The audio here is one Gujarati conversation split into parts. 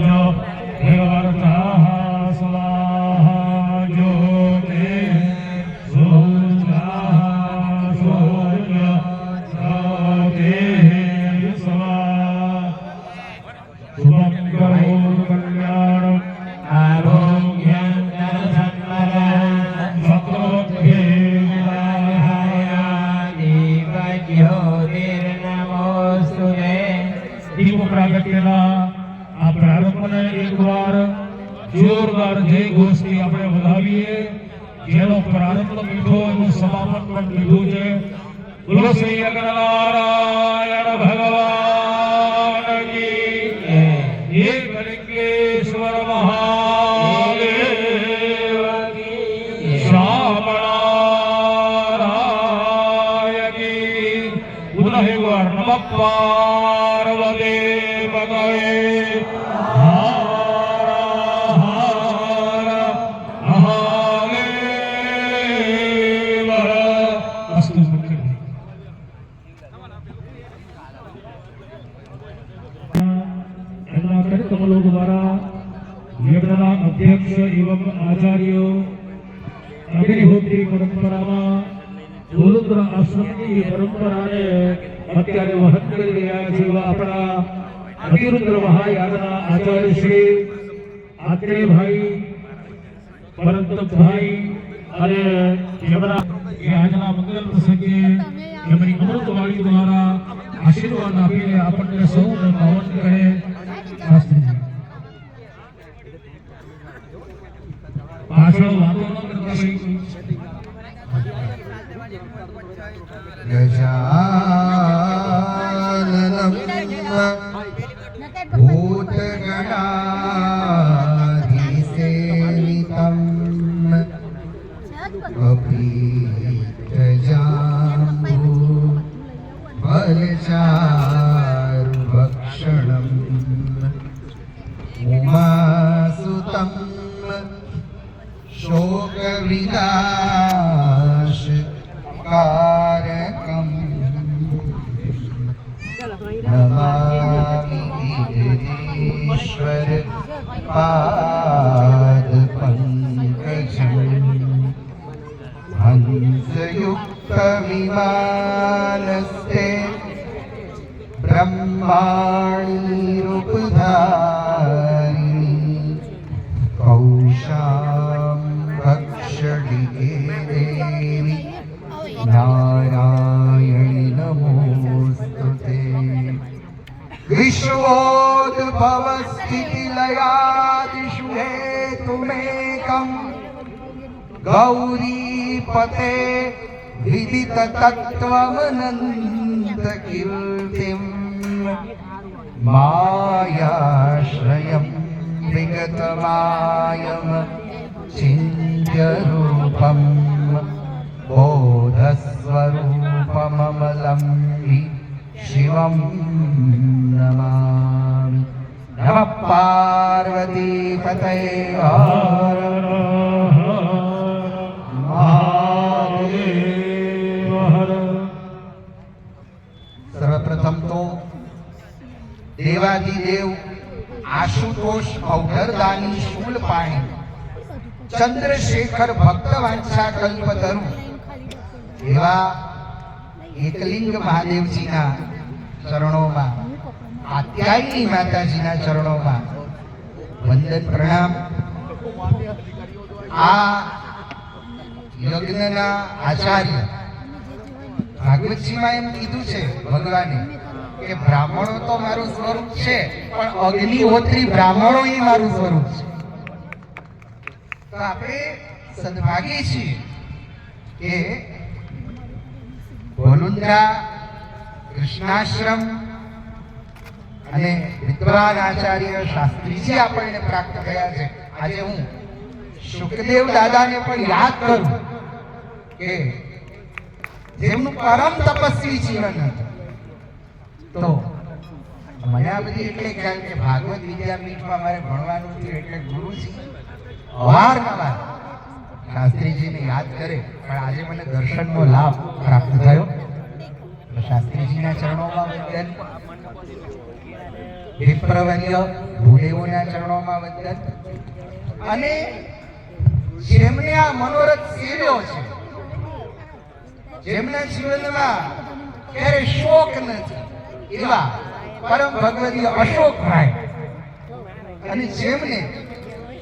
સૂર્ય દેવર્તાઃ સ્વાહા જોરદાર જય ઘોષથી આપણે વધાવીએ, જેનો પ્રારંભ મીઠો એનું સમાપન પણ મીઠું છે. બોલો શ્રી અગ્રનારાયણ ગોરુદ્ર આશ્રમની પરંપરાને અત્યારે વહન કરી રહ્યા છે આપણા અતિરુદ્ર મહાયાદના આચાર્ય શ્રી આત્રેયભાઈ પરંતભાઈ અને એમના આજના મંગલ પ્રસંગે એમની અમૃતવાણી દ્વારા આશીર્વાદ આપીને આપણને સૌને પાવન કરે. પાછળ વાતો ન કરતા ભાઈ ગજાનનમ ભૂતગણાધિસેવિતમ અભીતે नमामि गिरीश्वर पादपङ्कजम् गौरीपते विदिततत्त्वमनन्तकीर्तिम् मायाश्रयं विगतमायम चिन्त्यरूपम् हि शिवं नमामि। नमः पार्वतीपतये સર્વપ્રથમ તો દેવાજી દેવ આશુતોષ અવધરદાની શૂલ પાણી ચંદ્રશેખર ભક્તવાંછા કલ્પતરુ એવા એકલિંગ મહાદેવજીના ચરણોમાં આત્યાયની માતાજીના ચરણોમાં વંદન પ્રણામ આ યજ્ઞના આચાર્ય. ભાગવતજીમાં એમ કીધું છે ભગવાને કે બ્રાહ્મણો તો મારું સ્વરૂપ છે, પણ અગ્નિહોત્રી બ્રાહ્મણો એ મારું સ્વરૂપ છે. તો આપણે સદભાગી છીએ કે ભોલુંદ્રા કૃષ્ણાશ્રમ અને વિદ્વાન આચાર્ય શાસ્ત્રીજી આપણને પ્રાપ્ત થયા છે. આજે હું સુખદેવ દાદાને પણ યાદ કરું. કે જેમનું પરમ તપસ્વી જીવન હતું. તો મને આ બધી એટલે ખ્યાલ કે ભાગવત વિદ્યાપીઠમાં મારે ભણવાનું થયું એટલે ગુરુજી અવારનવાર શાસ્ત્રીજીને યાદ કરે, પણ આજે મને દર્શનનો લાભ પ્રાપ્ત થયો. શાસ્ત્રીજીના ચરણોમાં વંદન વિપ્રવર્ય ભૂદેવોના ચરણોમાં વંદન. અને જેમને આ મનોરથ સેવ્યો છે જેમના જીવનમાં ક્યારે શોક નથી એવા પરમ ભગવતી અશોકભાઈ. અને જેમને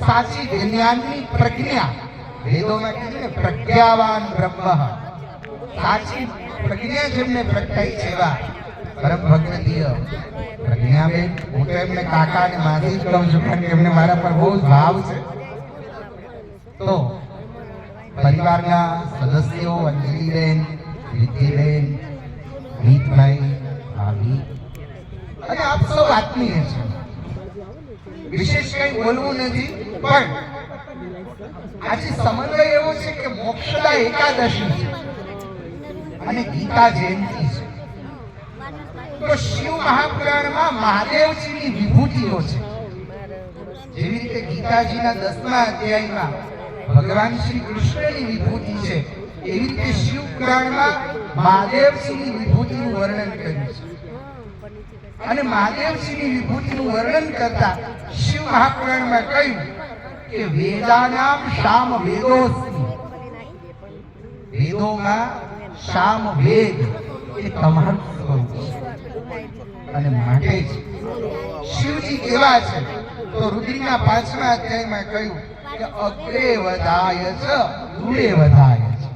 સાચી જ્ઞાનની પ્રજ્ઞા, વેદોમાં કીધું ને, પ્રજ્ઞાવાન બ્રહ્મ. સાચી પ્રજ્ઞા જેમને પ્રગટાઈ છે એવા પરમ ભગવતીય પ્રજ્ઞાબેન. હું તો એમને કાકા અને માથી જ કહું છું, કારણ કે એમને મારા પર બહુ જ ભાવ છે. તો પરિવારના સદસ્યો, અંજલિબેન રીતિબેન મિતભાઈ, ભાભી. અને આપ સૌ આત્મીય છે. વિશેષ કંઈ બોલવું નથી, પણ આજે સમન્વય એવો છે કે મોક્ષદા એકાદશી છે અને ગીતા જયંતિ છે. તો શિવ મહાપુરાણમાં મહાદેવજીની વિભૂતિઓ છે. જેવી રીતે ગીતાજીના દસમા અધ્યાયમાં ભગવાન શ્રી કૃષ્ણની વિભૂતિ છે. એવી રીતે શિવ પુરાણમાં મહાદેવજીની વિભૂતિનું વર્ણન કર્યું છે. અને મહાદેવજીની વિભૂતિનું વર્ણન કરતા શિવ મહાપુરાણમાં કહ્યું કે વેદાનામ શામ વેદોસ્મિ. વેદોમાં શામ વેદ એ તમારું સ્વરૂપ છે. અને માટે શિવજી કેવા છે તો રુદ્રીના પાંચમા અધ્યાયમાં કહ્યું કે અગ્રે વધાય છે દૂરે વધાય છે.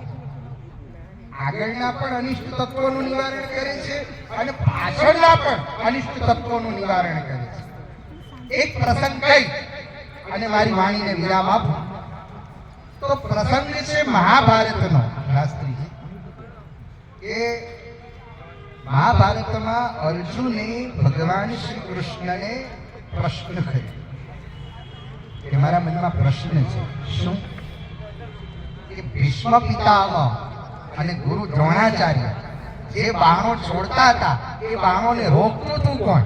આગળના પણ અનિષ્ટ તત્વોનું નિવારણ કરે છે અને પાછળના પણ અનિષ્ટ તત્વોનું નિવારણ કરે છે. એક પ્રસંગ કહી અને મારી વાણીને વિરામ આપો. તો પ્રસંગ છે મહાભારતનો શાસ્ત્રીજી. કે મહાભારતમાં અર્જુને ભગવાન શ્રી કૃષ્ણને પ્રશ્ન કર્યો. કે મારા મનમાં પ્રશ્ન છે. શું? કે ભીષ્મ પિતામહ અને ગુરુ દ્રોણાચાર્ય જે બાણો છોડતા હતા, એ બાણોને રોકતું તું કોણ?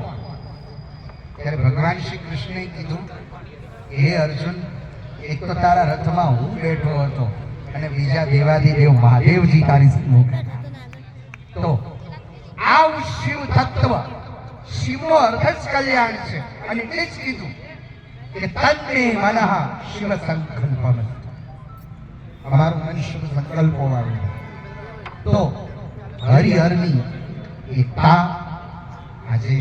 ત્યારે ભગવાન શ્રી કૃષ્ણએ કીધું, હે અર્જુન, એક તો તારા રથમાં હું બેઠો હતો અને બીજા દેવાધિદેવ મહાદેવજી તારી તો આવ શિવ તત્વ, શિવનો અર્થ જ કલ્યાણ છે. અને તે જ કીધું તન્મે મનઃ શિવ સંકલ્પમ અમારું મન શિવ સંકલ્પો આવે તો હરિહરની એકતા આજે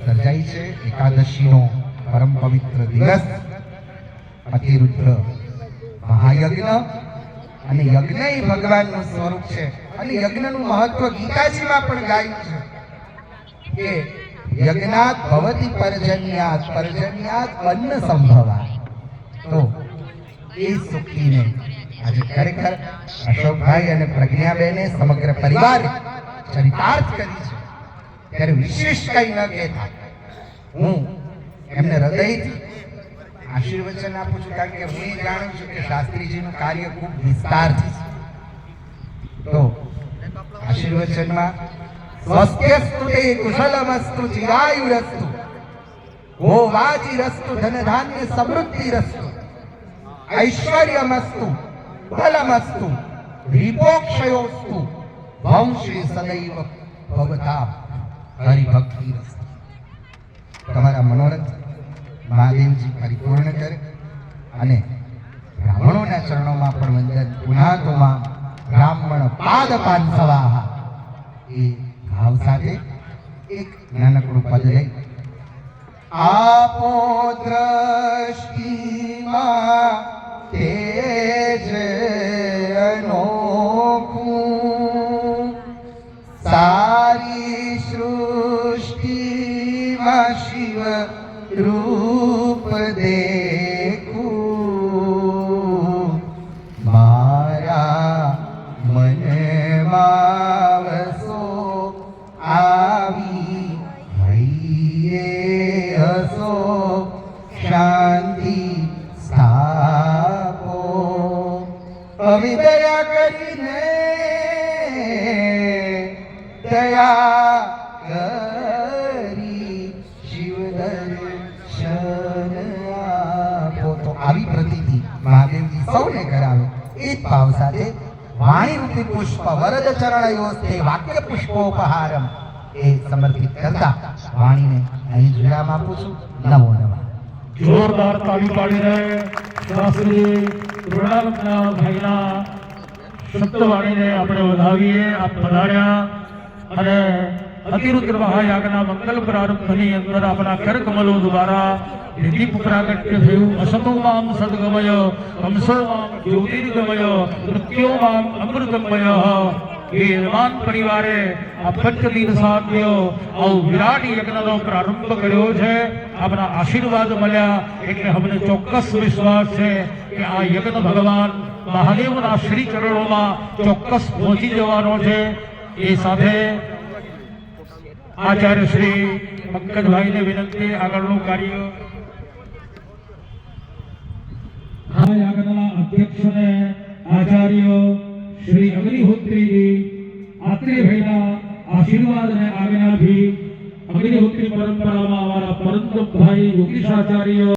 સર્જાઈ છે એકાદશીનો પરમ પવિત્ર દિવસ અતિરુદ્ર મહાયજ્ઞ અને યજ્ઞ એ ભગવાનનું સ્વરૂપ છે અને યજ્ઞનું મહત્વ ગીતાજીમાં પણ ગાયું છે કે યજ્ઞાત ભવતી પરજન્યાત પરજન્યાત અન્ન સંભવા તો એ સુખીને આજે ખરેખર અશોકભાઈ અને પ્રજ્ઞાબેને સમગ્ર પરિવાર ચરિતાર્થ કરી છે. ત્યારે વિશેષ કઈ ન કહેતા. હું એમને હૃદયથી આશીર્વચન આપું છું, કારણ કે હું એ જાણું છું કે શાસ્ત્રીજીનું કાર્ય ખૂબ વિસ્તાર છે. તો આશીર્વચનમાં સ્વસ્ત્યસ્તુ તે કુશલમસ્તુ ચિરાયુરસ્તુ ગો વાજીરસ્તુ ધન ધાન્ય સમૃદ્ધિરસ્તુ ઐશ્વર્યમસ્તુ બલમસ્તુ રીપોક્ષયોસ્તુ વંશી સદૈવ ભવતા હરિભક્તિરસ્તુ તમારા મનોરથ મહાદેવજી પરિપૂર્ણ કરે અને બ્રાહ્મણોના ચરણોમાં પણ વંદન પુનાતોમાં બ્રાહ્મણ પાદ પાંસવાહ એ ભાવ સાથે એક નાનકડું પદ લઈ. આપો દ્રષ્ટિમાં તેજ અનોખું. સારી સૃષ્ટિમાં શિવ રૂપ દયા કરી શિવ દર્શન તો આવી પ્રતીતિ મહાદેવજી સૌને કરાવે, એ ભાવ સાથે વાણી રૂપી પુષ્પ, વરદ ચરણયોસ્તે વાક્ય પુષ્પોપહારમ, એ સમર્પિત કરતા વાણીને અહીં વિરામ આપું છું. નમો નમઃ. જોરદાર તાળી પાડીને શાસ્ત્રી મૃણાલના ભાઈના શબ્દવાણીને આપણે વધાવીએ. આપ પધાર્યા. અને અતિરુદ્ર મહાયાગના મંગલ પ્રારંભની અંદર આપણા કર કમલો દ્વારા દીપ પ્રાગટ્ય થયું. અસતો મામ સદગમય હંસો મામ જ્યોતિર્ગમય મૃત્યો મામ અમૃતમય. એ રમાન પરિવારે આ પંચદીન સાધ્ય આવું વિરાટ યજ્ઞનો પ્રારંભ કર્યો છે. આપણા આશીર્વાદ મળ્યા એટલે અમને ચોક્કસ વિશ્વાસ છે કે આ યજ્ઞ ભગવાન મહાદેવના શ્રી ચરણોમાં ચોક્કસ પહોંચી જવાનો છે. એ સાથે આચાર્ય શ્રી પંકજભાઈને વિનંતી આગળનું કાર્ય. આ યાગના અધ્યક્ષને આચાર્ય શ્રી અગ્નિહોત્રીજી, આત્રેયભાઈના આશીર્વાદ અને આજ્ઞાથી અગ્નિહોત્રી પરંપરામાં અમારા પરંતભાઈ યોગીશાચાર્ય